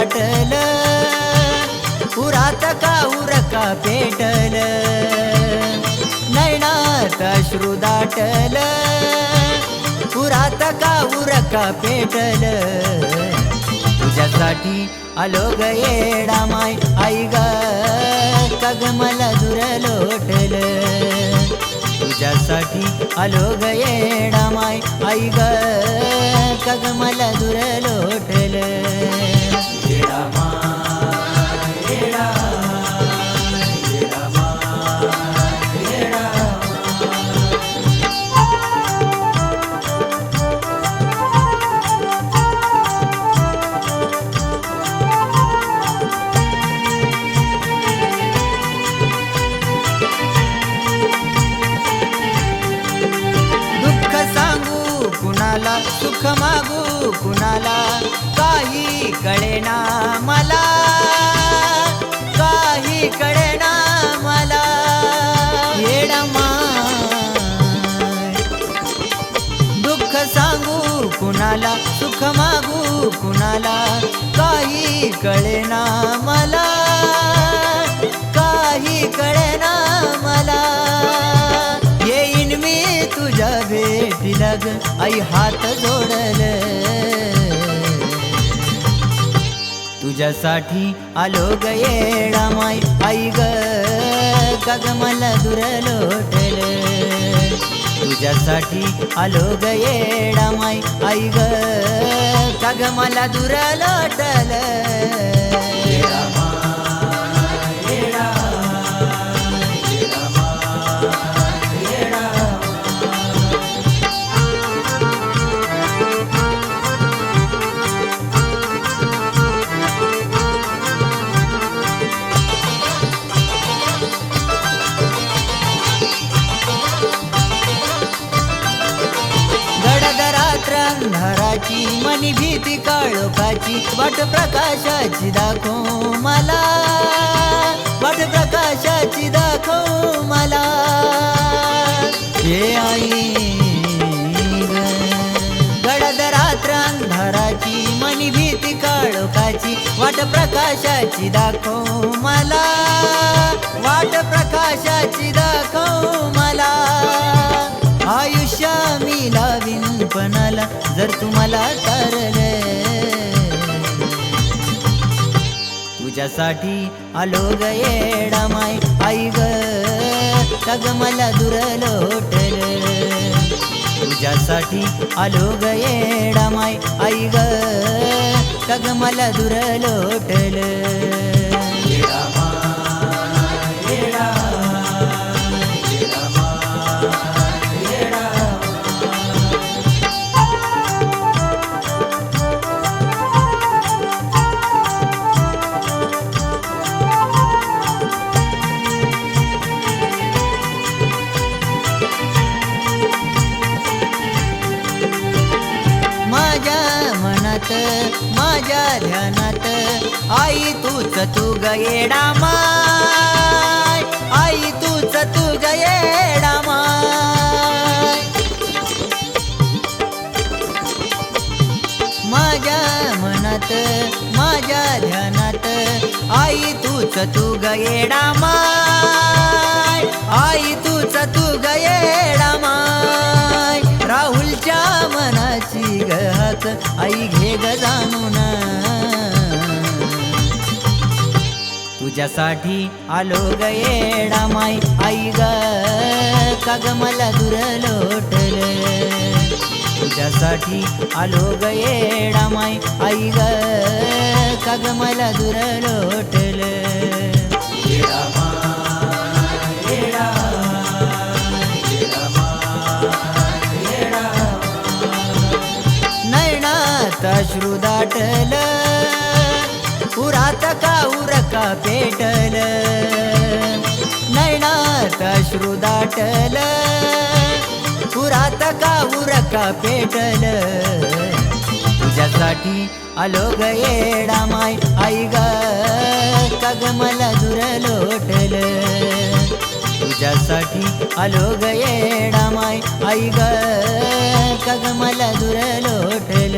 वाटल. पुरात का उरका पेटल. नैनात अश्रू दाटल. पुरात का उरका पेटल. तुझ्यासाठी आलो ग येडा माय आई ग. कग मला दुर लोटल. तुझ्यासाठी आलो ग येडा माय आई ग. कग मला दुर लोटल. कुणाला सुख मागू कुणाला काही कळेना मला. कळेना मला काही कळेना मला. येईन मी तुझ्या भेटीला ग आई हात जोडल. तुझ्यासाठी आलो ग येडा माय आई ग कग मला दुर लोटल. तुझ्यासाठी आलो गेडा माय आई ग मला दुर लोटल अंधाराची मनी भीती काळोखाची वाट प्रकाशाची दाखव मला. वाट प्रकाशाची दाखव मला. हे आई अंधाराची मनी भीती काळोखाची वाट प्रकाशाची दाखव मला. वाट प्रकाशाची दाखव मला. आयुष्य मिला पणाला जर तुम्हाला तारले. तुझ्यासाठी आलो ग येडा माय आई ग. कग मला दुर लोटल तुझ्यासाठी आलो ग येडा माय आई ग. कग मला दुर लोटल ध्यानात माझ्या ध्यानात. आई तूच तू गयेडा माय. आई तूच तू गयेडा माय. माझ्या मनात माझ्या ध्यानात आई तूच तू गयेडा माय. आई तूच तू ग ग आई घे ग जाणून. तुझ्यासाठी आलो ग येडा माय आई ग. काग मला दुर लोटल? तुझ्यासाठी आलो ग येडा माय आई ग. काग मला दुर लोटल? अश्रू दाटल पुरात का उरका पेटल. नैनात अश्रू दाटल पुरात का उरका पेटल. तुझ्यासाठी आलो ग येडा माय साठी आलो गयेडा माय आई ग कग मला दूर लोटल